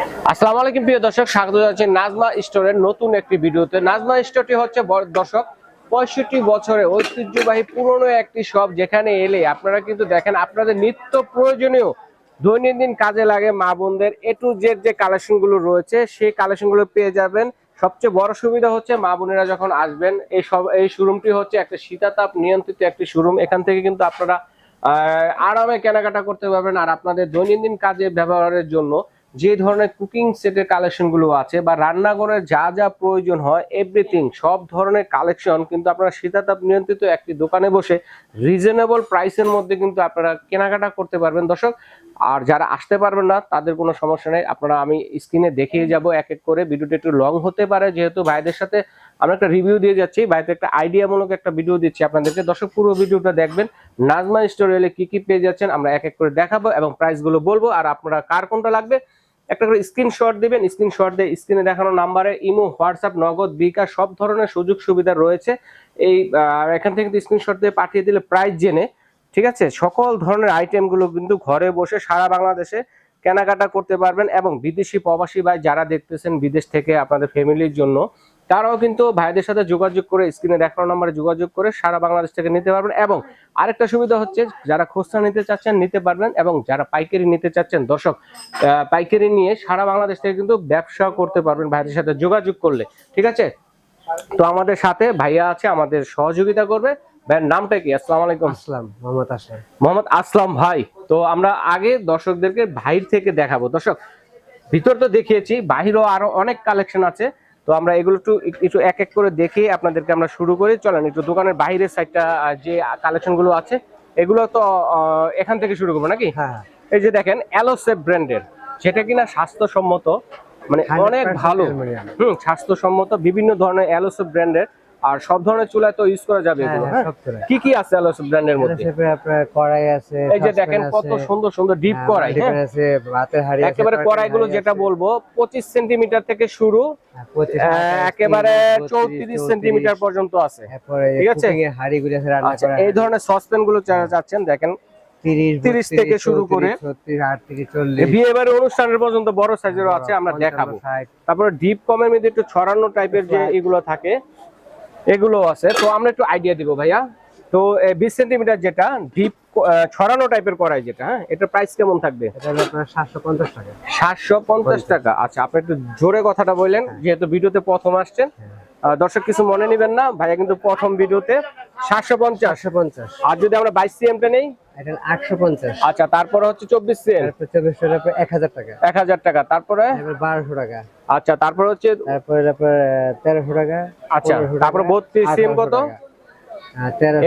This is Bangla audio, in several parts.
আসসালামু আলাইকুম, প্রিয় দর্শক, স্বাগত জানাচ্ছি নাজমা স্টোরের নতুন একটি ভিডিওতে। নাজমা স্টোরটি হচ্ছে দর্শক, পঁয়ষট্টি বছরে ঐতিহ্যবাহী পুরনো একটি শপ যেখানে এলে আপনারা কিন্তু দেখেন আপনাদের নিত্য প্রয়োজনীয় দৈনন্দিন কাজে লাগে মা বোনদের এ টু জেড যে কালেকশনগুলো রয়েছে, সেই কালেকশনগুলো পেয়ে যাবেন। সবচেয়ে বড় সুবিধা হচ্ছে মা বোনেরা যখন আসবেন, এই সব, এই শোরুমটি হচ্ছে একটা শীতাতাপ নিয়ন্ত্রিত একটি শোরুম। এখান থেকে কিন্তু আপনারা আরামে কেনাকাটা করতে পারবেন আর আপনাদের দৈনন্দিন কাজে ব্যবহারের জন্য। যে ধরনের কুকিং সেটের কালেকশনগুলো আছে বা রান্নাঘরে যা যা প্রয়োজন হয় এভরিথিং সব ধরনের কালেকশন কিন্তু আপনারা শীতাতাপ নিয়ন্ত্রিত একটি দোকানে বসে রিজনেবল প্রাইসের মধ্যে কিন্তু আপনারা কেনাকাটা করতে পারবেন। দর্শক, আর যারা আসতে পারবেন না, তাদের কোনো সমস্যা নেই। আপনারা আমি স্ক্রিনে দেখিয়ে যাব এক এক করে। ভিডিওটা একটু লং হতে পারে, যেহেতু ভাইদের সাথে আমরা একটা রিভিউ দিয়ে যাচ্ছি। ভাইদের একটা আইডিয়ামূলক একটা ভিডিও দিচ্ছি আপনাদেরকে। দর্শক, পুরো ভিডিওটা দেখবেন। নাজমা স্টোর এলে কি কি পেয়ে যাচ্ছেন, আমরা এক এক করে দেখাবো এবং প্রাইসগুলো বলব। আর আপনারা কার কোনটা লাগবে একটা করে স্ক্রিনশট দিবেন স্ক্রিনশট দিয়ে স্ক্রিনে দেখানো নাম্বারে ইমো, হোয়াটসঅ্যাপ, নগদ, বিকাশ, সব ধরনের সুযোগ সুবিধা রয়েছে। এই এখান থেকে স্ক্রিনশট দিয়ে পাঠিয়ে দিলে প্রাইস জেনে, ঠিক আছে? সকল ধরনের আইটেমগুলো কিন্তু ঘরে বসে সারা বাংলাদেশে কেনাকাটা করতে পারবেন এবং বিদেশি প্রবাসী ভাই যারা দেখতেছেন বিদেশ থেকে আপনাদের ফ্যামিলির জন্য তারাও কিন্তু ভাইদের সাথে যোগাযোগ করে স্ক্রিনে দেখানো নাম্বারে যোগাযোগ করে সারা বাংলাদেশ থেকে নিতে পারবেন এবং আরেকটা সুবিধা হচ্ছে যারা খুচরা নিতে চাচ্ছেন নিতে পারবেন এবং যারা পাইকারি নিতে চাচ্ছেন দর্শক পাইকারি নিয়ে সারা বাংলাদেশ থেকে কিন্তু ব্যবসা করতে পারবেন ভাইদের সাথে যোগাযোগ করলে ঠিক আছে? তো আমাদের সাথে ভাইয়া আছে আমাদের সহযোগিতা করবে। ভাইয়ের নামটা কি? আসসালাম আলাইকুম। আসলাম মোহাম্মদ আসলাম। মোহাম্মদ আসলাম ভাই। তো আমরা আগে দর্শকদেরকে ভাইর থেকে দেখাবো। দর্শক ভিতর তো দেখিয়েছি বাহিরেও আরও অনেক কালেকশন আছে। তো আমরা এগুলো একটু একটু এক এক করে দেখে আপনাদেরকে আমরা শুরু করি। চলেন একটু দোকানের বাইরের সাইডটা যে কালেকশনগুলো আছে এগুলো তো এখান থেকে শুরু করব নাকি? হ্যাঁ। এই যে দেখেন অ্যালোসেফ ব্র্যান্ডের সেটা কিনা স্বাস্থ্যসম্মত মানে অনেক ভালো। হম হুম স্বাস্থ্যসম্মত বিভিন্ন ধরনের অ্যালোসেফ ব্র্যান্ডের আর সব ধরনের চুলায় তো ইউজ করা যাবে হ্যাঁ, হ্যাঁ, হ্যাঁ। কি কি আছে অ্যালোসেপ ব্র্যান্ডের মধ্যে? কড়াই আছে এই যে দেখেন কত সুন্দর সুন্দর ডিপ কড়াই আছে ভাতের হাঁড়ি একেবারে কড়াইগুলো যেটা বলব পঁচিশ সেন্টিমিটার থেকে শুরু 25, আহ, 28, একেবারে 34, সেন্টিমিটার পর্যন্ত আছে। ঠিক আছে? এর আছে রান্না আচ্ছা করা এই ধরনের সসপ্যানগুলো চাচ্ছেন দেখেন 30 30 থেকে শুরু করে। 36 38 40 বিয়ে বাড়ি অনুষ্ঠানের পর্যন্ত বড় সাইজেরও আছে আমরা দেখাবো। 60, তারপরে ডিপ কমের মধ্যে একটু ছড়ানো টাইপের যে এগুলো থাকে এগুলো আছে। তো আমরা একটু আইডিয়া দিব ভাইয়া। তো বিশ সেন্টিমিটার যেটা ডিপ ছড়ানো টাইপের করাই যেটা হ্যাঁ? এটার প্রাইস কেমন থাকবে? এটা হলো আপনার 750 টাকা। সাতশো পঞ্চাশ টাকা। আচ্ছা আপনি একটু জোরে কথাটা বললেন যেহেতু ভিডিওতে প্রথম আসছেন। আহ, দর্শক কিছু মনে নিবেন না। ভাইয়া কিন্তু প্রথম ভিডিওতে সাতশো পঞ্চাশ। পঞ্চাশ। আর যদি আমরা বাইশ সিএমটা নেই? এটা 850 আচ্ছা তারপরে হচ্ছে চব্বিশ সিএম। চব্বিশ এক হাজার টাকা। এক হাজার টাকা। তারপরে? বারোশো টাকা। আচ্ছা তারপরে হচ্ছে তারপরে তেরোশো টাকা আচ্ছা, তারপরে বত্রিশ সিএম কত?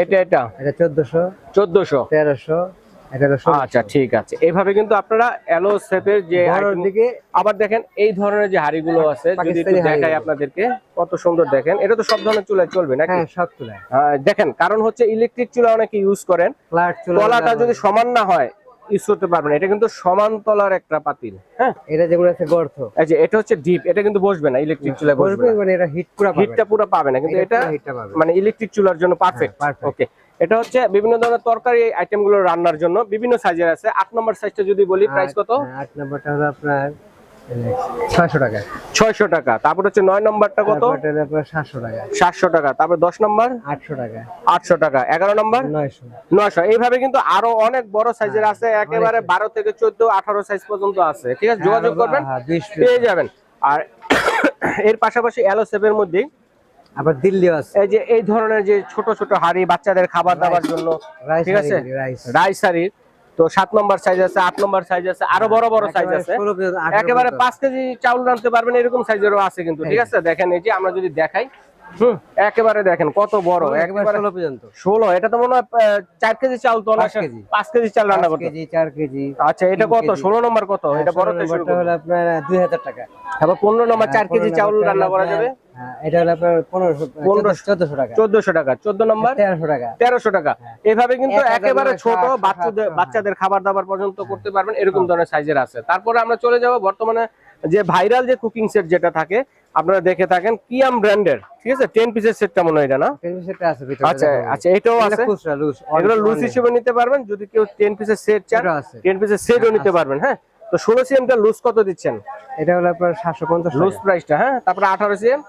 এটা এটা। এটা চোদ্দশো। চোদ্দশো। তেরোশো। আচ্ছা ঠিক আছে। এইভাবে কিন্তু আপনারা এলো সেপের যে দিকে আবার দেখেন এই ধরনের যে হাড়িগুলো আছে যদি একটু দেখাই আপনাদেরকে কত সুন্দর দেখেন। এটা তো সব ধরনের চুলায় চলবে নাকি? হ্যাঁ সব চুলায়। দেখেন কারণ হচ্ছে ইলেকট্রিক চুলা অনেকে ইউজ করেন। তলাটা যদি সমান না হয় ইউজ করতে পারবেন। এটা কিন্তু সমান তলার একটা পাতিল হ্যাঁ? এটা যেগুলো আছে গর্ত। এটা হচ্ছে ডিপ এটা কিন্তু বসবে না ইলেকট্রিক চুলায় বসবে মানে এটা হিট পুরো হিটটা পুরো পাবে না কিন্তু এটা মানে ইলেকট্রিক চুলার জন্য পারফেক্ট হ্যাঁ, ওকে এটা হচ্ছে বিভিন্ন ধরনের তরকারি আইটেমগুলো রান্নার জন্য বিভিন্ন সাইজের আছে। আট নম্বর সাইজটা যদি বলি প্রাইস কত? হ্যাঁ, আট নম্বরটা হলো আপনার ছয়শো টাকা। ছয়শো টাকা। তারপর হচ্ছে নয় নম্বরটা কত? তারপরটা হলো আপনার সাতশো টাকা। সাতশো টাকা। তারপর দশ নম্বর আটশো টাকা। আটশো টাকা। এগারো নম্বর নয়শো। নয়শো। এইভাবে কিন্তু আরও অনেক বড় সাইজের আছে একেবারে বারো থেকে চোদ্দ আঠারো সাইজ পর্যন্ত আছে। ঠিক আছে? যোগাযোগ করবেন হ্যাঁ, পেয়ে যাবেন। আর এর পাশাপাশি অ্যালো সেভের মধ্যেই আবার দিল্লিও আছে। এই যে এই ধরনের যে ছোট ছোট হাড়ি বাচ্চাদের খাবার দাবার জন্য ঠিক আছে? রাইস। হাড়ির তো সাত নম্বর সাইজ আছে আট নম্বর সাইজ আছে আরও বড় বড় সাইজ আছে। একেবারে পাঁচ কেজি চাউল রাঁধতে পারবেন এরকম সাইজেরও আছে কিন্তু ঠিক আছে? দেখেন এই যে আমরা যদি দেখাই একেবারে দেখেন কত বড় একেবারে ষোলো পর্যন্ত। ষোলো এটা তো মনে হয় চার কেজি চাল তো কেজি। পাঁচ কেজি চাল রান্না করতে। কেজি চার কেজি আচ্ছা এটা কত? ষোলো নম্বর কত? এটা বড় হলো আপনার দুই হাজার টাকা। তারপর পনেরো নম্বর চার হ্যাঁ, কেজি চাউল রান্না করা যাবে? হ্যাঁ, এটা হলো আপনার পনেরোশো পনেরোশো। চোদ্দশো টাকা। চোদ্দশো টাকা চোদ্দ নম্বর? তেরোশো টাকা। তেরোশো টাকা। এইভাবে কিন্তু একেবারে ছোট বাচ্চাদের বাচ্চাদের খাবার দাবার পর্যন্ত করতে পারবেন এরকম ধরনের সাইজের আছে। তারপরে আমরা চলে যাব বর্তমানে যে ভাইরাল যে কুকিং সেট যেটা থাকে আপনারা দেখে থাকেন কিয়াম ব্র্যান্ডের। ঠিক আছে? টেন পিসের সেটটা মনে হয় এটা না? সেটা আছে ভিতরে আচ্ছা আচ্ছা এটাও এটা আছে? খুচরা লুজ এগুলো লুজ হিসেবে নিতে পারবেন যদি কেউ টেন পিসের সেট চান এটা আছে। টেন পিসের সেটও নিতে পারবেন হ্যাঁ? তো ষোলো সিএমটা লুজ কত দিচ্ছেন? এটা হলো আপনার সাতশো পঞ্চাশ লুজ প্রাইসটা হ্যাঁ? তারপরে আঠারো সিএম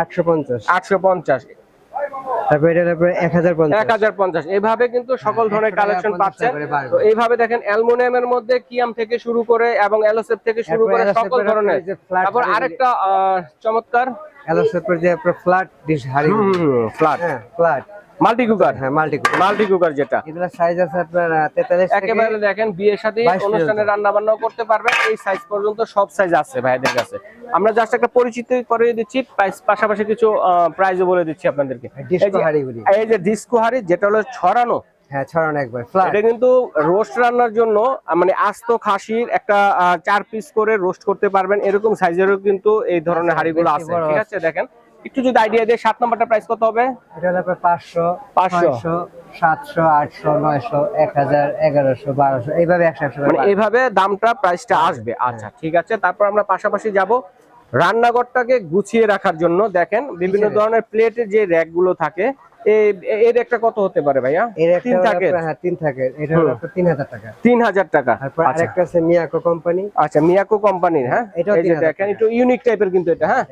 আটশো পঞ্চাশ। আটশো পঞ্চাশ। তারপর এটা এইভাবে কিন্তু সকল ধরনের কালেকশন 50 পাচ্ছেন। তো এইভাবে দেখেন অ্যালুমিনিয়ামের মধ্যে কিয়াম থেকে শুরু করে এবং এলোসেপ থেকে শুরু করে সকল ধরনের। তারপর আরেকটা চমৎকার। এলোসেপের যে আপনার ফ্ল্যাট ডিশ হাড়ি। ফ্ল্যাট হ্যাঁ ফ্ল্যাট মাল্টি কুকার হ্যাঁ মাল্টি মাল্টি কুকার যেটা। এগুলো সাইজ আছে আপনার তেতাল্লিশ থেকে একেবারে দেখেন বিয়ের সাথে অনুষ্ঠানে রান্না বান্নাও করতে পারবেন। এই সাইজ পর্যন্ত সব সাইজ আছে ভাইদের কাছে। আমরা জাস্ট একটা পরিচিত করে দিচ্ছি। পাশাপাশি কিছু প্রাইজও বলে দিচ্ছি আপনাদেরকে। ডিস্কো এই যে- এই যে ডিস্কো হাড়ি যেটা হলো ছড়ানো। হ্যাঁ ছড়ানো একবার ফ্ল্যাট এটা কিন্তু রোস্ট রান্নার জন্য মানে আস্ত খাসির একটা চার পিস করে রোস্ট করতে পারবেন। এরকম সাইজেরও কিন্তু এই ধরনের আচ্ছা, হাড়িগুলো আছে। ঠিক আছে দেখেন। একটু যদি আইডিয়া দিয়ে সাত নাম্বারটা প্রাইস কত হবে? এটা হলো পাঁচশো পাঁচশো। 500 ছয়শো সাতশো আটশো নয়শো এক হাজার এগারোশো বারোশো এইভাবে একশো একশো মানে এইভাবে দামটা প্রাইসটা আসবে। আচ্ছা ঠিক আছে। তারপর আমরা পাশাপাশি যাব রান্নাঘরটাকে গুছিয়ে রাখার জন্য। দেখেন বিভিন্ন ধরনের প্লেটের যে র্যাকগুলো থাকে এর একটা কত হতে পারে ভাইয়া? এর তিন থাকে। হ্যাঁ তিন থাকে। এটা হলো টাকা। তারপর আচ্ছা। আরেকটা আছে মিয়াকো কোম্পানি। আচ্ছা মিয়াকো কোম্পানির হ্যাঁ? এটাও এই যে দেখেন একটু ইউনিক টাইপের কিন্তু এটা হ্যাঁ?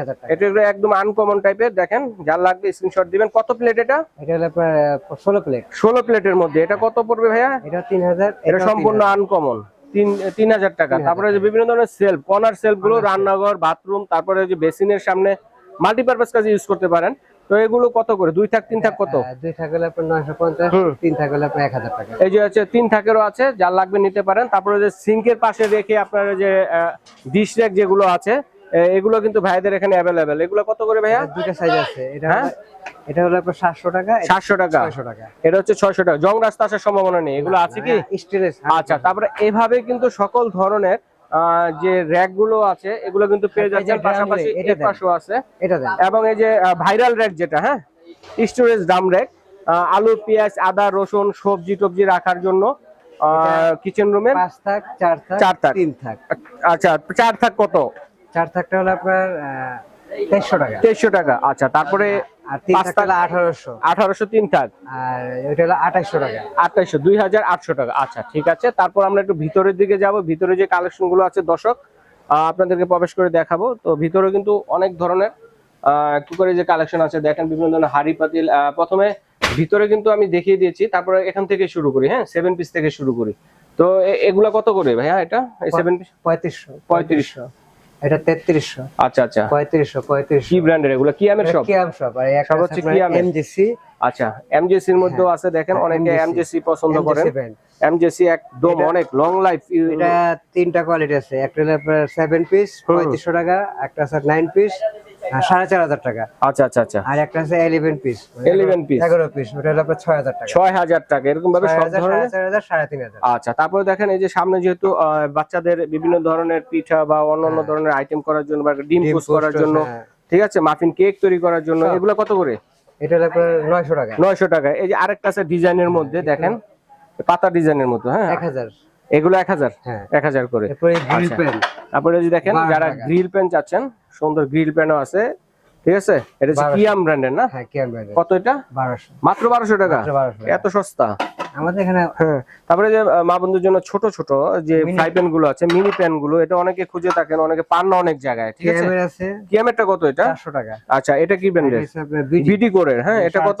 হাজার টাকা। এটা একদম আনকমন টাইপের দেখেন যার লাগবে স্ক্রিনশট দিবেন। কত প্লেট এটা? এটা হলো আপনার ষোলো প্লেট ষোলো প্লেটের মধ্যে। এটা কত পড়বে ভাইয়া? এটা তিন হাজার এটা সম্পূর্ণ আনকমন তিন হাজার টাকা। 3000 তারপরে যে বিভিন্ন ধরনের সেলফ কর্নার সেলফগুলো রান্নাঘর বাথরুম তারপরে যে বেসিনের সামনে মাল্টিপারপাস কাজে ইউজ করতে পারেন। তো এগুলো কত করে? দুই থাক তিন থাক কত? দুই থাকে হলো আপনার নয়শো পঞ্চাশ তিন থাকে হলো আপনার এক হাজার টাকা। এই যে হচ্ছে তিন থাকেরও আছে যার লাগবে নিতে পারেন। তারপরে যে সিঙ্কের পাশে রেখে আপনার যে ডিশ র্যাক যেগুলো আছে এগুলো কিন্তু ভাইদের এখানে অ্যাভেলেবেল এগুলো কত করে ভাইয়া? দুইটা সাইজ আছে। এটা হ্যাঁ? এটা হলো আপনার সাতশো টাকা সাতশো টাকা। ছয়শো টাকা। এটা হচ্ছে ছয়শো টাকা। জং রাস্তা আসার সম্ভাবনা নেই এগুলো আছে কি? স্টিলের আচ্ছা তারপরে এভাবে কিন্তু সকল ধরনের যে র্যাকগুলো আছে এগুলো কিন্তু পেয়ে এই যে যাচ্ছেন পাশাপাশি rack, এটা এর। পাশেও আছে। এটা এবং এই যে ভাইরাল র্যাক যেটা হ্যাঁ স্টোরেজ ডাম র্যাক আলু পেঁয়াজ আদা রসুন সবজি টবজি রাখার জন্য কিচেন রুমের পাঁচ থাক চার থাক চার থাক। তিন থাক। আচ্ছা চার থাক কত? চার থাকটা হলো আপনার তেইশশো টাকা। তেইশশো টাকা। আচ্ছা তারপরে আর তিন পাঁচ থাক থাক হলো আঠারোশো। আঠারোশো তিন থাক। আর ওইটা হলো আঠাইশশো টাকা। আঠাইশো দুই হাজার আটশো টাকা। আচ্ছা ঠিক আছে। তারপর আমরা একটু ভিতরের দিকে যাব। ভিতরে যে আছে দর্শক আপনাদেরকে প্রবেশ করে দেখাবো। তো ভিতরে কিন্তু অনেক ধরনের আহ, একটু করে যে কালেকশন আছে দেখেন বিভিন্ন ধরনের হাড়ি পাতিল প্রথমে ভিতরে কিন্তু আমি দেখিয়ে দিয়েছি তারপরে এখান থেকে শুরু করি হ্যাঁ সেভেন পিস থেকে শুরু করি। তো এগুলা কত করে ভাইয়া এটা? সেভেন পিস পঁয়ত্রিশশো। পঁয়ত্রিশশো। এটা তেত্রিশশো। আচ্ছা আচ্ছা। পঁয়ত্রিশশো পঁয়ত্রিশশো। কি ব্র্যান্ডের এগুলো? কি আমের সব কি আম সব আর একটা হচ্ছে কি আম এমজেসি আচ্ছা এমজেসি এর মধ্যেও আছে দেখেন হ্যাঁ, অনেকে এমজেসি পছন্দ করেন। এমজেসি একদম অনেক লং লাইফ এটা তিনটা কোয়ালিটি আছে। একটা হলো আপনার সেভেন পিস হুম। পঁয়ত্রিশশো টাকা একটা আছে নাইন পিস সাড়ে চার হাজার টাকা। আচ্ছা আচ্ছা আচ্ছা। আর একটা আছে ইলেভেন পিস 11 piece। এগারো পিস ওটা হলো আপনার ছয় হাজার টাকা। ছয় হাজার টাকা এরকম ভাবে সব ধরনের? চার হাজার সাড়ে তিন হাজার। আচ্ছা তারপরে দেখেন এই যে সামনে যেহেতু বাচ্চাদের বিভিন্ন ধরনের পিঠা বা অন্যান্য হ্যাঁ। ধরনের আইটেম করার জন্য বা ডিম পোস্ট করার জন্য হ্যাঁ। ঠিক আছে? মাফিন কেক তৈরি করার জন্য এগুলো কত করে? এটা নয়শো টাকা। নয়শো টাকা। এই যে আরেকটা আছে ডিজাইনের মধ্যে দেখেন? পাতা ডিজাইনের মতো হ্যাঁ। এক হাজার। এগুলো এক হাজার? হ্যাঁ। এক হাজার করে। আচ্ছা। তারপরে যদি দেখেন যারা গ্রিল পেন চাচ্ছেন সুন্দর গ্রিল পেনও আছে। ঠিক আছে? এটা হচ্ছে। কিয়াম ব্র্যান্ডের না? হ্যাঁ কত এটা? মাত্র বারোশো টাকা? মাত্র 1200 টাকা। এত সস্তা? আমাদের এখানে হ্যাঁ। তারপরে যে মা বন্ধুর জন্য ছোট ছোট যে ফ্রাই প্যানগুলো আছে মিনি প্যানগুলো এটা অনেকে খুঁজে থাকেন অনেকে পান না অনেক জায়গায় ঠিক আছে? কিয়ামের আছে। কিয়ামেরটা কত এটা? চারশো টাকা। আচ্ছা এটা কি ব্র্যান্ডের বিডি কোরের হ্যাঁ এটা কত?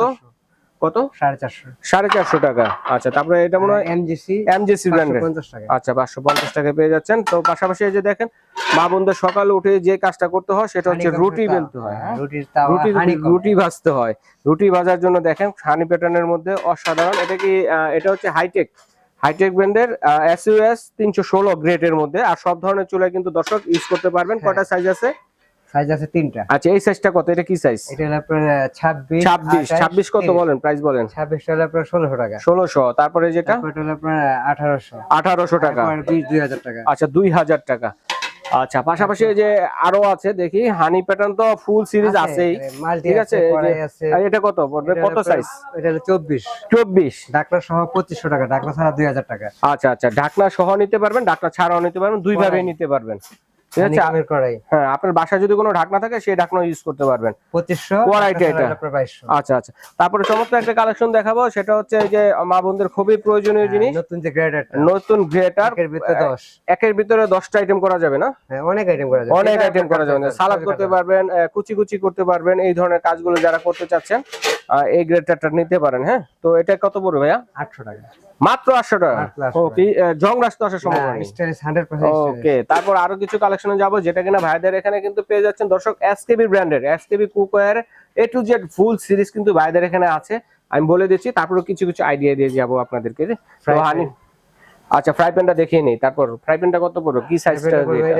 কত? সাড়ে চারশো। সাড়ে চারশো টাকা। আচ্ছা তারপরে এটা মনে হয় এমজিসি এমজেসি ব্র্যান্ডের। আচ্ছা পাঁচশো পঞ্চাশ টাকা পেয়ে যাচ্ছেন। তো পাশাপাশি এই যে দেখেন মা বোনদের সকালে উঠে যে কাজটা করতে হয় সেটা হচ্ছে রুটি। বেলতে হয়। হ্যাঁ? রুটি রুটি ভাজতে হয়। রুটি ভাজার জন্য দেখেন হানি প্যাটার্নের মধ্যে অসাধারণ। এটা কি এটা হচ্ছে হাইটেক। হাইটেক ব্র্যান্ডের এসইউএস তিনশো ষোলো গ্রেডের মধ্যে। আর সব ধরনের চুলা কিন্তু দর্শক ইউজ করতে পারবেন। হ্যাঁ। কটা সাইজ আছে? সাইজ আছে তিনটা। আচ্ছা এই সাইজটা কত? এটা কি সাইজ এটা হলো আপনার ছাব্বিশ ছাব্বিশ ছাব্বিশ কত বলেন প্রাইস বলেন? ছাব্বিশ হলো আপনার ষোলোশো টাকা। ষোলোশো তারপরে যেটা? এটা হলো আপনার আঠারোশো। আঠারোশো টাকা। বিশ দুই হাজার টাকা। আচ্ছা দুই হাজার টাকা। আচ্ছা পাশাপাশি এই যে আরও আছে দেখি হানি প্যাটার্ন তো ফুল সিরিজ আছেই। ঠিক আছে এটা কত পড়বে? কত সাইজ এটা হলো চব্বিশ। চব্বিশ। ডাকলা সহ পঁচিশশো টাকা ডাকলা ছাড়া দুই হাজার টাকা। আচ্ছা আচ্ছা ঢাকনা সহ নিতে পারবেন ঢাকনা ছাড়াও নিতে পারবেন দুই ভাবে নিতে পারবেন। ঠিক আছে হ্যাঁ আপনার বাসায় যদি কোনো ঢাকনা থাকে সেই ঢাকনা ইউজ করতে পারবেন। পঁচিশশো Variety এটা। আচ্ছা আচ্ছা। তারপরে চমৎকার একটা কালেকশন দেখাবো সেটা হচ্ছে যে মা বোনদের খুবই প্রয়োজনীয় জিনিস। নতুন যে গ্রেডার নতুন গ্রেটার একের ভিতরে একের ভিতরে দশটা আইটেম করা যাবে না? হ্যাঁ অনেক আইটেম করা যায় অনেক আইটেম করা যাবে সালাদ করতে পারবেন কুচি কুচি করতে পারবেন এই ধরনের কাজগুলো যারা করতে চাচ্ছেন এই গ্রেটারটা নিতে পারেন হ্যাঁ? তো এটা কত পড়বে ভাইয়া? আটশো টাকা। মাত্র আটশো টাকা। মাত্র 800 ও কি আহ, জং রাস্তা আসার সম্ভাবনা নেই। স্টাইলিশ হান্ড্রেড পার্সেন্ট ওকে তারপর আরও কিছু কালেকশনে যাব যেটা কিনা ভাইদের এখানে কিন্তু পেয়ে যাচ্ছেন। দর্শক এসকেবি ব্র্যান্ডের SKB cookware A to Z full series কিন্তু ভাইদের এখানে আছে। আমি বলে দিচ্ছি তারপরে কিছু কিছু আইডিয়া দিয়ে যাব আপনাদেরকে। তো হানি আচ্ছা ফ্রাই প্যানটা দেখিয়ে নেই তারপর ফ্রাই প্যানটা কত পড়বে? কি সাইজটা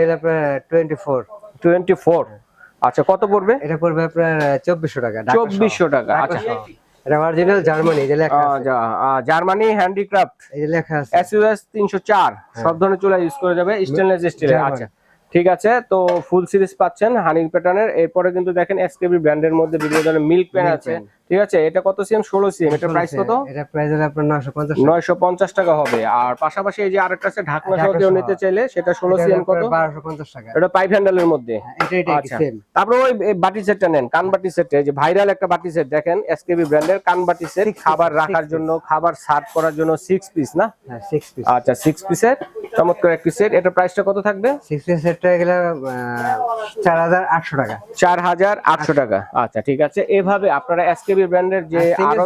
এটা? আপনার টোয়েন্টি ফোর টোয়েন্টি ফোর আচ্ছা কত পড়বে? এটা পড়বে আপনার চব্বিশশো টাকা ঢাকা সহ। চব্বিশশো টাকা আচ্ছা। এটা অরিজিনাল জার্মানি যে লেখা আছে। জার্মানি হ্যান্ডিক্রাফট এই লেখা আছে। এসইউএস তিনশো চার সব ধরনের চুলা ইউজ করা যাবে স্টেনলেস স্টিলের। আচ্ছা ঠিক আছে তো ফুল সিরিজ পাচ্ছেন হানি প্যাটার্নের এরপরে কিন্তু দেখেন এসকেবি ব্র্যান্ডের মধ্যে বিভিন্ন ধরনের মিল্ক পেন আছে। ঠিক আছে? এটা কত সিএম? ষোলো সিএম। এটা প্রাইস কত? এটা প্রাইস হলো আপনার নয়শো পঞ্চাশ নয়শো পঞ্চাশ টাকা হবে। আর পাশাপাশি এই যে আরেকটা আছে ঢাকনা সহ কেউ নিতে চাইলে সেটা ষোলো সিএম কত? বারোশো পঞ্চাশ টাকা। এটা পাইপ হ্যান্ডেলের মধ্যে। হ্যাঁ, এটা এটা আচ্ছা। তারপরে ওই বাটি সেটটা নেন কান বাটি সেট যে ভাইরাল একটা বাটি সেট দেখেন এসকেবি ব্র্যান্ডের কান বাটি সেট খাবার রাখার জন্য খাবার সার্ভ করার জন্য সিক্স পিস না? হ্যাঁ সিক্স পিস আচ্ছা সিক্স পিসের চমৎকার একটি সেট এটা প্রাইসটা কত থাকবে? সিক্স পিস সেটটা গেলে চার হাজার আটশো টাকা। চার হাজার আটশো টাকা। আচ্ছা ঠিক আছে। এভাবে আপনারা ব্র্যান্ডের যে আরও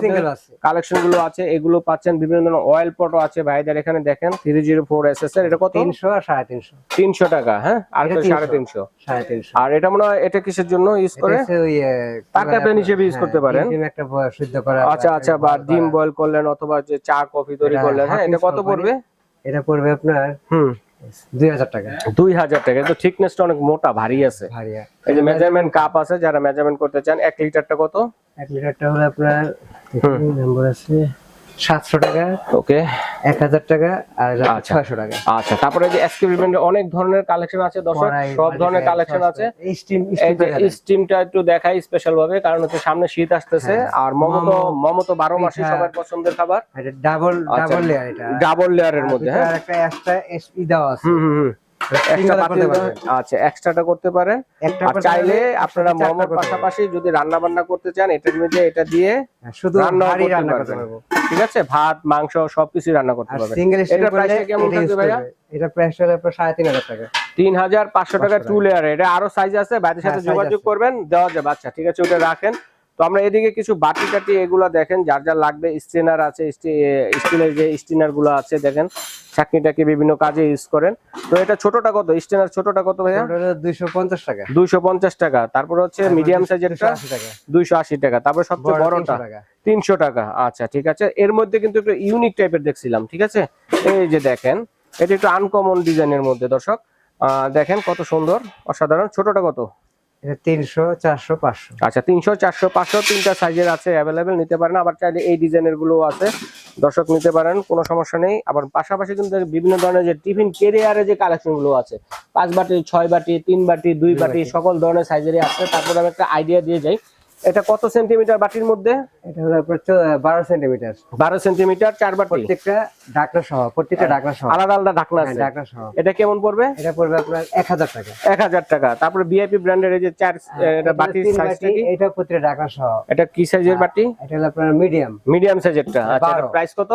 কালেকশনগুলো আছে এগুলো পাচ্ছেন বিভিন্ন ধরনের অয়েল পটও আছে। ভাইদের এখানে দেখেন three zero four S S এর এটা কত? তিনশো আর সাড়ে তিনশো। তিনশো টাকা হ্যাঁ? আর এটা তো 300 সাড়ে তিনশো সাড়ে তিনশো। আর এটা মনে হয় এটা কিসের জন্য ইউজ করে? টাকা পেন হিসেবে হ্যাঁ, করতে পারেন। একটা সিদ্ধ করা আচ্ছা আচ্ছা বা ডিম বয়েল করলেন অথবা যে চা কফি তৈরি করলেন হ্যাঁ এটা কত পড়বে? এটা পড়বে আপনার হুম। দুই হাজার টাকা। দুই হাজার টাকা থিকনেসটা অনেক মোটা ভারী আছে। এই যে মেজারমেন্ট কাপ আছে যারা মেজারমেন্ট করতে চান এক লিটারটা কত? এক লিটারটা হলো আপনার নম্বর আছে সাতশো টাকা ওকে। এক হাজার টাকা আর আচ্ছা। ছয়শো টাকা। আচ্ছা তারপরে যে অনেক ধরনের কালেকশন আছে দর্শক সব ধরনের কালেকশন আছে। স্টিম স্টিমটা একটু দেখাই স্পেশাল ভাবে কারণ হচ্ছে সামনে শীত আসতেছে আর মমো তো মমো তো বারো মাসে সবার পছন্দের খাবার। ডাবল। ডাবল লেয়ার এটা। ডাবল লেয়ারের মধ্যে হ্যাঁ। একটা এক্সট্রা দেওয়া আছে। হুম হুম। আচ্ছা এক্সট্রাটা করতে পারেন। আর চাইলে আপনারা একসাথে মোমোর পাশাপাশি যদি রান্না বান্না করতে চান এটার মধ্যে এটা দিয়ে হ্যাঁ, শুধু রান্নাও রান্না করতে। পারব। ঠিক আছে? ভাত মাংস সবকিছু রান্না করতে সিঙ্গেল স্টিম এটার কেমন থাকবে ভাইয়া? এটা প্রাইস হলো আপনার সাড়ে তিন হাজার টাকা। তিন হাজার পাঁচশো টাকা। টু লেয়ার এটা আরও সাইজ আছে বাইরের সাথে হ্যাঁ, যোগাযোগ করবেন। দেওয়া যাবে। আচ্ছা ঠিক আছে ওটা রাখেন। তো আমরা এদিকে কিছু বাটি টাটি এগুলো দেখেন যার যার লাগবে স্টেনার আছে স্টিলের যে স্টিনারগুলো আছে দেখেন চাকনিটাকে বিভিন্ন কাজে ইউজ করেন। তো এটা ছোটটা কত? স্টেনার ছোটটা কত ভাইয়া? ওটা হলো দুইশো পঞ্চাশ টাকা। দুইশো পঞ্চাশ টাকা। তারপর হচ্ছে মিডিয়াম সাইজেরটা 280 টাকা। দুইশো আশি টাকা। তারপর সবচেয়ে বড়টা 300 টাকা। তিনশো টাকা। আচ্ছা ঠিক আছে। এর মধ্যে কিন্তু একটু ইউনিক টাইপের দেখছিলাম ঠিক আছে? এই যে দেখেন এটা একটু আনকমন ডিজাইনের মধ্যে দর্শক। আহ, দেখেন কত সুন্দর অসাধারণ। ছোটটা কত? তিনশো চারশো পাঁচশো। আচ্ছা তিনশো চারশো পাঁচশো তিনটা সাইজের আছে অ্যাভেলেবেল নিতে পারেন। আবার চাইলে এই ডিজাইনেরগুলো আছে। দর্শক নিতে পারেন কোনো সমস্যা নেই। আবার পাশাপাশি কিন্তু বিভিন্ন ধরনের যে টিফিন কেরিয়ারে যে কালেকশনগুলো আছে পাঁচ বাটি ছয় বাটি তিন বাটি দুই বাটি সকল ধরনের সাইজেরই আছে। তারপর আমি একটা আইডিয়া দিয়ে যাই। এটা কত সেন্টিমিটার বাটির মধ্যে? এটা হলো বারো সেন্টিমিটার। বারো সেন্টিমিটার চার বাটি। প্রত্যেকটা ঢাকনা সহ প্রত্যেকটা ঢাকনা সহ। আলাদা আলাদা ঢাকনা হ্যাঁ, আছে। ঢাকনা সহ। এটা কেমন পড়বে? এটা পড়বে আপনার এক হাজার টাকা। এক হাজার টাকা। তারপরে বিআইপি ব্র্যান্ডের এই যে চার এটা বাটির সাইজটা কি? এটা প্রত্যেকটা ঢাকনা সহ। এটা কি সাইজের বাটি? এটা হলো আপনার মিডিয়াম মিডিয়াম সাইজেরটা আচ্ছা। প্রাইস কত?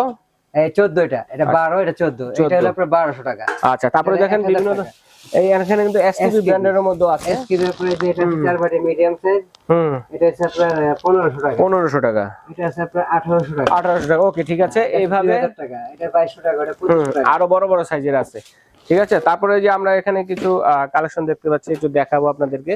এই চোদ্দ এটা। এটা বারো এটা চোদ্দ। এটা হলো আপনার বারোশো টাকা। আচ্ছা তারপরে দেখেন 1000 বিভিন্ন এই এখানে কিন্তু এসটিভি ব্র্যান্ডের মধ্যে আছে। এসকির উপরে যে এটা চার বাটি মিডিয়াম সাইজ এটা হচ্ছে আপনার পনেরোশো টাকা। পনেরোশো টাকা। এটা আছে আপনার আঠারোশো টাকা। আঠারোশো টাকা ওকে ঠিক আছে। এইভাবে 2000 টাকা এটা বাইশশো টাকা এটা হুম, পঁচিশশো টাকা। আরও বড় বড় সাইজের আছে। ঠিক আছে? তারপরে যে আমরা এখানে কিছু কালেকশন দেখতে পাচ্ছি একটু দেখাবো আপনাদেরকে।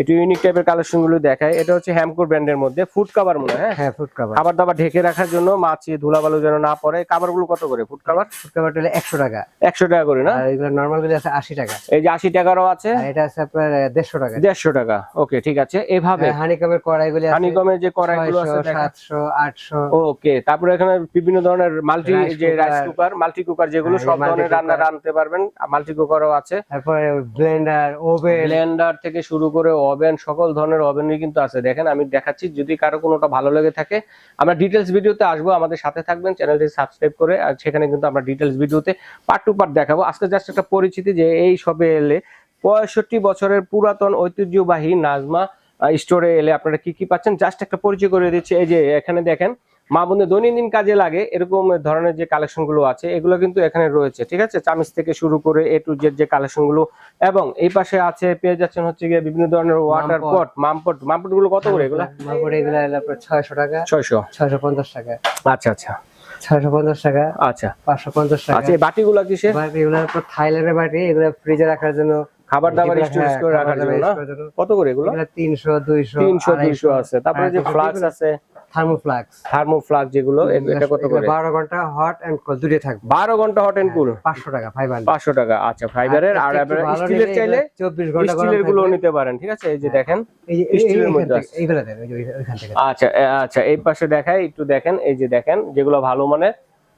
একটু ইউনিক টাইপের কালেকশনগুলো দেখাই। এটা হচ্ছে হ্যামকুর ব্র্যান্ডের মধ্যে। ফুড কাভার মনে হয় হ্যাঁ? হ্যাঁ ফুড কাভার খাবার দাবার ঢেকে রাখার জন্য মাছি ধুলাবালু যেন না পড়ে। কাভারগুলো কত করে ফুড কাভার ফুড কাভারটা হলো টাকা। একশো টাকা করে না? আর এগুলো নর্মালগুলো আছে আশি টাকা। এই যে আশি টাকারও আছে। এটা আছে আপনার দেড়শো টাকা। দেড়শো টাকা ওকে ঠিক আছে। এভাবে হানিকমের কড়াই গুলি আছে হানিকমের যে কড়াইগুলো আছে ছয়শো দেখা- সাতশো আটশো। ওকে তারপরে এখানে বিভিন্ন ধরনের মাল্টি যে রাইস কুকার মাল্টি কুকার যেগুলো হ্যাঁ, সব ধরনের রান্না। পারবেন মাল্টি কুকারও আছে। তারপরে ব্লেন্ডার ওভেন ব্লেন্ডার থেকে শুরু করে ওভেন সকল ধরনের ওভেনই কিন্তু আছে। দেখেন আমি দেখাচ্ছি যদি কারও কোনোটা ভালো লেগে থাকে আমরা ডিটেলস ভিডিওতে আসব আমাদের সাথে থাকবেন চ্যানেলটি সাবস্ক্রাইব করে আর সেখানে কিন্তু আমরা ডিটেলস ভিডিওতে পার্ট টু পার্ট দেখাবো। আজকে জাস্ট একটা পরিচিতি যে এই সবে এলে পঁয়ষট্টি বছরের পুরাতন ঐতিহ্যবাহী নাজমা স্টোরে এলে আপনারা কি কি পাচ্ছেন? জাস্ট একটা পরিচয় করে দিচ্ছি। এই যে এখানে দেখেন মা বোনদের দৈনন্দিন কাজে লাগে এরকম ধরনের যে কালেকশনগুলো আছে এগুলো কিন্তু এখানে রয়েছে ঠিক আছে? চামিচ থেকে শুরু করে এ টু জেড যে কালেকশনগুলো এবং এই পাশে আছে পেয়ে যাচ্ছেন হচ্ছে গিয়ে বিভিন্ন ধরনের ওয়াটার পট মামপট মামপটগুলো কত করে এগুলো? তারপরে এগুলা ছয়শো টাকা। ছয়শো। ছয়শো পঞ্চাশ টাকা। আচ্ছা আচ্ছা। ছয়শো পঞ্চাশ টাকা। আচ্ছা। পাঁচশো পঞ্চাশ টাকা। আচ্ছা এই বাটিগুলো কিসের বাট এগুলো আপনার থাইল্যান্ডের বাটি এগুলো ফ্রিজে রাখার জন্য খাবার দাবার এগুলো, স্টোরেজ হ্যাঁ, করে রাখার জন্য। কত করে এগুলো? এগুলো তিনশো দুইশো তিনশো দুইশো আছে। তারপরে যে ফ্লাক্স আছে? থার্মোফ্লাক্স থার্মো ফ্লাক্স যেগুলো এটা কত করে? বারো ঘণ্টা হট এন্ড কোল্ড দুটোই থাকবে। বারো ঘণ্টা হট এন্ড কুল পাঁচশো টাকা ফাইভ হান্ড্রেড পাঁচশো টাকা আচ্ছা ফাইবারের আর স্টিলের চাইলে চব্বিশ ঘণ্টা গরম স্টিলেরগুলো নিতে পারেন ঠিক আছে? এই যে দেখেন এই যে- এই- এই- স্টিলের মধ্যে এইগুলো ওই ওই- ওইখান থেকে। আচ্ছা আচ্ছা এই পাশে দেখাই একটু দেখেন এই যে দেখেন যেগুলো ভালো মানে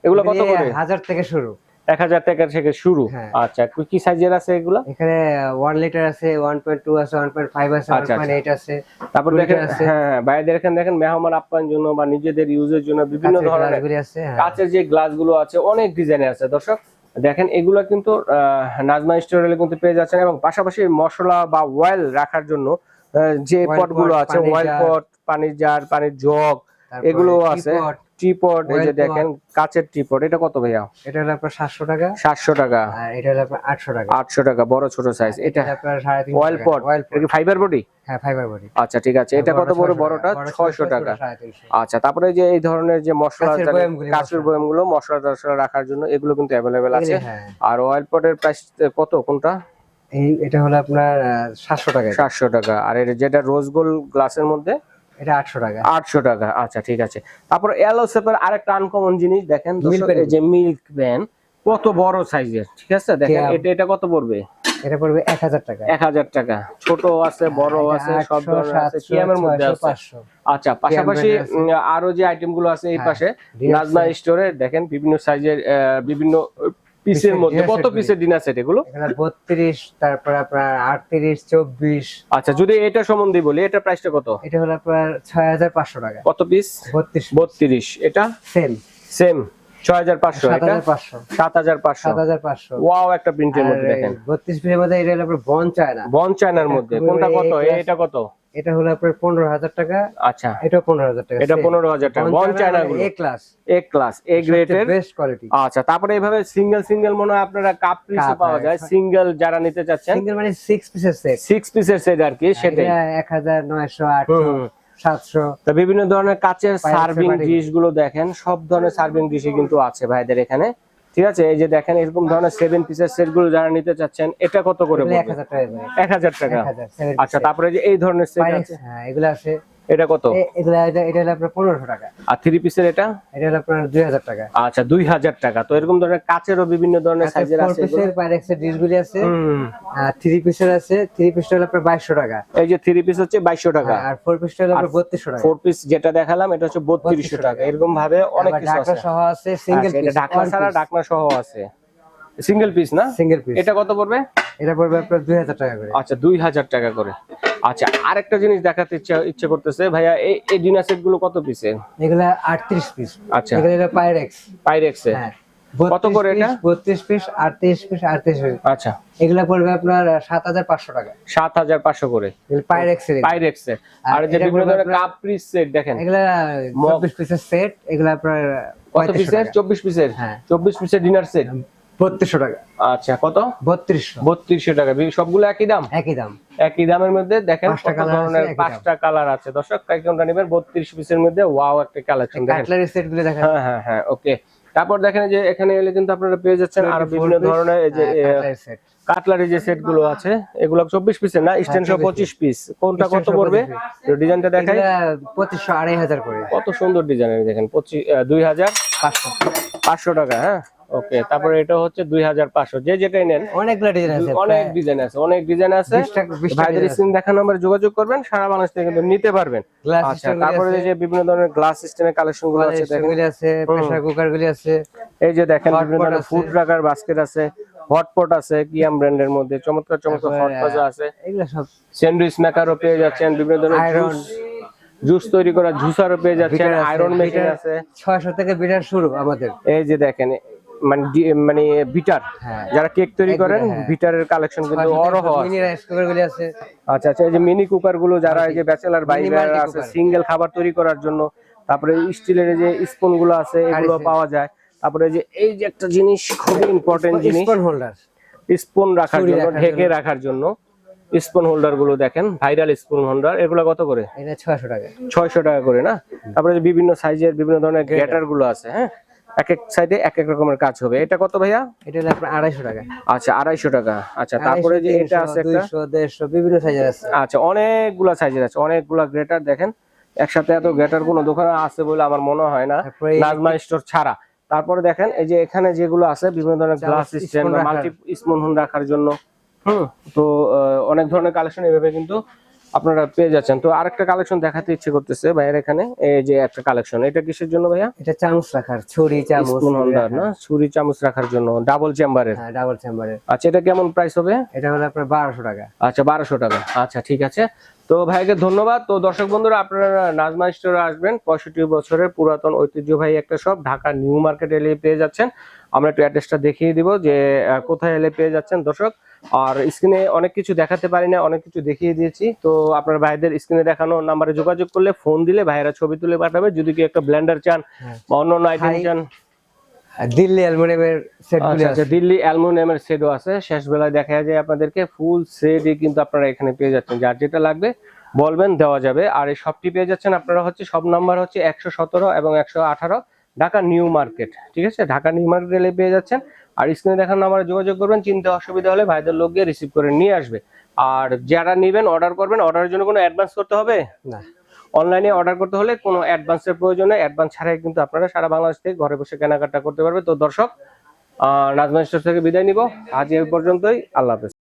এগুলো কত করে? হাজার থেকে শুরু। এক হাজার টাকা থেকে শুরু। হ্যাঁ। আচ্ছা কি- কি সাইজের আছে এগুলো? এখানে ওয়ান লিটার আছে ওয়ান পয়েন্ট টু আছে ওয়ান পয়েন্ট ফাইভ আছে ওয়ান পয়েন্ট এইট আছে তারপর দেখেন হ্যাঁ বাইরে দেখেন দেখেন মেহমান আপ্যায়ন জন্য বা নিজেদের ইউজের জন্য বিভিন্ন ধরনের গ্লাসগুলি আছে হ্যাঁ। কাঁচের যে গ্লাসগুলো আছে অনেক ডিজাইনের আছে। দর্শক দেখেন এগুলো কিন্তু নাজমা স্টোরেলে কিন্তু পেয়ে যাচ্ছেন এবং পাশাপাশি মশলা বা অয়েল রাখার জন্য যে Oil পটগুলো আছে jar, পট পানির জার পানির জগ এগুলো আছে। টিপট এই যে দেখেন কাচের টিপট এটা কত ভাইয়া? এটা হলো আপনার সাতশো টাকা। সাতশো টাকা। আর এটা হলো আপনার আটশো টাকা। আটশো টাকা বড় ছোট সাইজ এটা আপনার সাড়ে তিনশো অয়েল পট এটা কি ফাইবার বডি হ্যাঁ ফাইবার বডি আচ্ছা ঠিক আছে। এটা কত বড় বড়টা? ছয়শো টাকা। আচ্ছা তারপরে যে এই ধরনের যে মশলা কাঁচের বয়ামগুলি, মশলা। টশলা রাখার জন্য এগুলো কিন্তু অ্যাভেলেবেল আছে। হ্যাঁ। আর অয়েল পটের প্রাইস কত কোনটা? এই এটা হলো আপনার সাতশো টাকা। এটা। সাতশো টাকা। আর এটা যেটা রোজ গোল্ড গ্লাসের মধ্যে? এটা টাকা। আচ্ছা ঠিক আছে। তারপর এলো সেপের আরেকটা আনকমন জিনিস দেখেন যে মিল্ক ব্যান কত বড় সাইজের ঠিক আছে? দেখেন এটা এটা কত পড়বে? এটা টাকা। ছোট আছে বড় আছে সব ধরনের আছে কিয়ামের মধ্যে আছে। আচ্ছা পাশাপাশি আরও যে আইটেমগুলো আছে এই হ্যাঁ, পাশে নাজমা স্টোরে দেখেন বিভিন্ন সাইজের বিভিন্ন পিসের মধ্যে কত পিসের ডিনার সেট এগুলো? এখানে বত্রিশ তারপর আপনার আটত্রিশ চব্বিশ। আচ্ছা যদি এটা সম্বন্ধে বলি এটা প্রাইসটা কত? এটা হলো আপনার ছয় হাজার পাঁচশো টাকা। কত পিস বত্রিশ বত্রিশ এটা? সেম সেম ছয় হাজার পাঁচশো সাত এটা হাজার পাঁচশো। সাত হাজার পাঁচশো। সাত হাজার পাঁচশো। ওয়াও একটা প্রিন্টের মধ্যে দেখেন। বত্রিশ পিসের মধ্যে এটা হলো আপনার বন চায়না। বন চায়নার মধ্যে কোনটা কত? এটা কত? এটা হলো আপনার পনেরো হাজার টাকা। আচ্ছা। এটাও পনেরো হাজার টাকা। এটা পনেরো হাজার টাকা। বন চায়না গুলো এ ক্লাস এ ক্লাস এ গ্রেডের বেস্ট কোয়ালিটি আচ্ছা তারপরে এইভাবে সিঙ্গেল সিঙ্গেল মনে হয় আপনারা কাপ পিসে পাওয়া যায়। হ্যাঁ। সিঙ্গেল যারা নিতে চাচ্ছেন? সিঙ্গেল মানে সিক্স পিসের সেট সিক্স পিসের সেট আর কি সেটাই। এক হাজার নয়শো আটশো তা বিভিন্ন ধরনের কাচের সার্ভিং। ডিশগুলো দেখেন সব ধরনের সার্ভিং ডিশই কিন্তু আছে ভাইদের এখানে। ঠিক আছে? এই যে দেখেন এরকম ধরনের সেভেন পিসের সেটগুলো যারা নিতে চাচ্ছেন এটা কত করে এক হাজার টাকা আচ্ছা তারপরে যে এই ধরনের সেট আছে হ্যাঁ এগুলো আছে এটা কত? এটা এটা হলো আপনার পনেরোশো টাকা। আর থ্রি পিসের এটা? এটা হলো আপনার দুই হাজার টাকা। আচ্ছা দুই হাজার টাকা। তো এরকম ধরনের কাচেরও বিভিন্ন ধরনের সাইজের আছে পিসের পাইরেক্সের ডিশগুলি আছে। আর থ্রি পিসের আছে। থ্রি পিসটা হলো আপনার বাইশশো টাকা। এই যে থ্রি পিস হচ্ছে বাইশশো টাকা। আর ফোর পিসটা হলো আপনার বত্রিশশো টাকা। ফোর পিস যেটা দেখালাম এটা হচ্ছে বত্রিশশো টাকা। এরকম ভাবে অনেক কিছু আছে। সহ আছে সিঙ্গেল আচ্ছা, ঢাকনা ছাড়া ঢাকনা সহ আছে। সিঙ্গেল পিস না? সিঙ্গেল পিস এটা কত পড়বে? এটা পড়বে আপনার দুই হাজার টাকা করে। আচ্ছা দুই হাজার টাকা করে। আচ্ছা আরেকটা জিনিস দেখাতে ইচ্ছা ইচ্ছে করতেছে। ভাইয়া এই এই ডিনার সেটগুলো কত পিসের এগুলা আটত্রিশ পিস আচ্ছা। এগুলো হলো পাইরেক্স পাইরেক্সে হ্যাঁ। কত করে এটা? বত্রিশ পিস আটত্রিশ পিস আটত্রিশ পিস আচ্ছা। এগুলা পড়বে আপনার সাত হাজার পাঁচশো টাকা। সাত হাজার পাঁচশো করে। পাইরেক্স এর পাইরেক্সে আর আর যে এটা বিভিন্ন ধরনের কাপ পিস সেট দেখেন। এগুলা মগ। চব্বিশ পিসের সেট এগুলা আপনার কত পিসের টাকা। চব্বিশ পিসের হ্যাঁ। চব্বিশ পিসের ডিনার সেট বত্রিশশো টাকা। আচ্ছা কত? বত্রিশশো। বত্রিশশো টাকা। সবগুলো একই দাম? একই দাম। একই দামের মধ্যে দেখেন ধরনের পাঁচটা কালার আছে। দর্শক কোনটা নেবেন। বত্রিশ পিসের মধ্যে ওয়াও একটা কালেকশন দেখেন। হ্যাঁ হ্যাঁ হ্যাঁ ওকে তারপর দেখেন যে এখানে এলে কিন্তু আপনারা পেয়ে যাচ্ছেন আর বিভিন্ন ধরনের এই যে কাটলারি যে সেটগুলো আছে এগুলো চব্বিশ পিসের না? স্ট্যান্ড সহ 24 পঁচিশ পিস কোনটা কত পড়বে? ডিজাইনটা দেখাই। পঁচিশশো আড়াই হাজার করে। কত সুন্দর ডিজাইনের দেখেন পঁচিশ দুই হাজার পাঁচশো। পাঁচশো টাকা হ্যাঁ? ওকে তারপরে এটা হচ্ছে দুই হাজার পাঁচশো। যে যেটাই নেন। অনেকগুলো ডিজাইন আছে অনেক ডিজাইন আছে অনেক ডিজাইন আছে। ভাইদের স্ক্রিন দেখা নম্বরে যোগাযোগ করবেন সারা বাংলাদেশ থেকে কিন্তু নিতে পারবেন। আচ্ছা তারপরে যে বিভিন্ন ধরনের গ্লাস সিস্টেমের কালেকশনগুলো আছে দেখেন। গুলি আছে প্রেসার কুকার গুলি আছে। এই যে দেখেন বিভিন্ন ধরনের ফুড রাখার বাস্কেট আছে হটপট আছে কিয়াম ব্র্যান্ডের মধ্যে চমৎকার চমৎকার তারপরে, আছে। এগুলো সব স্যান্ডউইচ মেকারও পেয়ে যাচ্ছেন বিভিন্ন ধরনের জুস তৈরি করা জুসারও পেয়ে যাচ্ছেন আয়রন মেশিন আছে। ছয়শো থেকে বিটার শুরু আমাদের। এই যে দেখেন মানে মানে বিটার হ্যাঁ। যারা কেক তৈরি করেন হ্যাঁ। বিটারের কালেকশন কিন্তু অরহ আছে। মিনি কুকার আচ্ছা আচ্ছা এই যে মিনি কুকারগুলো যারা এই যে ব্যাচেলার বাইরে আছে সিঙ্গেল খাবার তৈরি করার জন্য তারপরে স্টিলের যে স্পুনগুলো আছে এগুলো পাওয়া যায়। তারপরে যে এই যে একটা জিনিস খুবই ইম্পর্টেন্ট জিনিস। স্পুন হোল্ডার স্পুন রাখার জন্য ঢেকে রাখার জন্য। স্পুন হোল্ডারগুলো দেখেন ভাইরাল স্পুন হোল্ডার এগুলো কত করে? এটা ছয়শো টাকা। ছয়শো টাকা করে না? তারপরে যে বিভিন্ন সাইজের বিভিন্ন ধরনের গ্যাটারগুলো আছে হ্যাঁ? এক এক সাইডে এক এক রকমের কাজ হবে। এটা কত ভাইয়া? এটা হলো আপনার আড়াইশো টাকা। আচ্ছা আড়াইশো টাকা। আচ্ছা তারপরে যে এটা আছে একটা দুইশো দেড়শো বিভিন্ন সাইজের আছে। আচ্ছা অনেকগুলা সাইজের আছে। অনেকগুলা গ্রেটার দেখেন। একসাথে এত গ্রেটার কোনো দোকানে আছে বলে আমার মনে হয় না। নাজমা স্টোর ছাড়া। তারপরে দেখেন এই যে এখানে যেগুলো আছে বিভিন্ন ধরনের গ্লাস রাখার। মাল্টি স্পুন রাখার। জন্য। হুম। তো অনেক ধরনের কালেকশন এভাবে কিন্তু আপনারা পেয়ে যাচ্ছেন। তো আরেকটা কালেকশন দেখাতে ইচ্ছে করতেছে ভাইয়ের এখানে। এই যে একটা কালেকশন এটা কিসের জন্য ভাইয়া? এটা চামচ রাখার ছুরি চামচ হোল্ডার না? ছুরি চামচ রাখার জন্য ডাবল চেম্বারের হ্যাঁ ডাবল চেম্বারের আচ্ছা এটা কেমন প্রাইস হবে? এটা হলো আপনার 1200 টাকা। আচ্ছা 1200 টাকা। আচ্ছা ঠিক আছে। তো ভাইকে ধন্যবাদ। তো দর্শক বন্ধুরা আপনারা নাজমা স্টোরে আসবেন। পঁয়ষট্টি বছরের পুরাতন ঐতিহ্যবাহী একটা শপ ঢাকা নিউ মার্কেট এলে পেয়ে যাচ্ছেন। আমরা একটু অ্যাড্রেসটা দেখিয়ে দিব যে কোথায় এলে পেয়ে যাচ্ছেন দর্শক। আর স্ক্রিনে অনেক কিছু দেখাতে পারি না অনেক কিছু দেখিয়ে দিয়েছি। তো আপনার ভাইদের স্ক্রিনে দেখানো নাম্বারে যোগাযোগ করলে ফোন দিলে ভাইয়েরা ছবি তুলে পাঠাবে। যদি কি একটা ব্ল্যান্ডার চান হ্যাঁ। বা অন্য অন্য আইটেম চান দিল্লি অ্যালুমিনিয়ামের সেট গুলি আচ্ছা আছে। আচ্ছা দিল্লি অ্যালুমিনিয়ামের সেটও আছে। শেষ বেলায় দেখা যায় আপনাদেরকে ফুল সেটই কিন্তু আপনারা এখানে পেয়ে যাচ্ছেন। যার যেটা লাগবে বলবেন দেওয়া যাবে। আর এই সবটি পেয়ে যাচ্ছেন আপনারা হচ্ছে সব নাম্বার হচ্ছে একশো সতেরো এবং একশো আঠারো ঢাকা নিউ মার্কেট। ঠিক আছে? ঢাকা নিউ মার্কেট রেলে পেয়ে যাচ্ছেন। আর স্ক্রিনে দেখার নাম্বারে যোগাযোগ করবেন। চিনতে অসুবিধা হলে ভাইদের লোক গিয়ে রিসিভ করে নিয়ে আসবে। আর যারা নেবেন অর্ডার করবেন অর্ডারের জন্য কোনো অ্যাডভান্স করতে হবে? না। অনলাইনে অর্ডার করতে হলে কোনো অ্যাডভান্সের প্রয়োজন অ্যাডভান্স ছাড়াই কিন্তু আপনারা সারা বাংলাদেশ থেকে ঘরে বসে কেনাকাটা করতে পারবে। তো দর্শক নাজমান নাজমা স্টোর থেকে বিদায় নিব। আজ এ পর্যন্তই। আল্লাহ হাফেজ।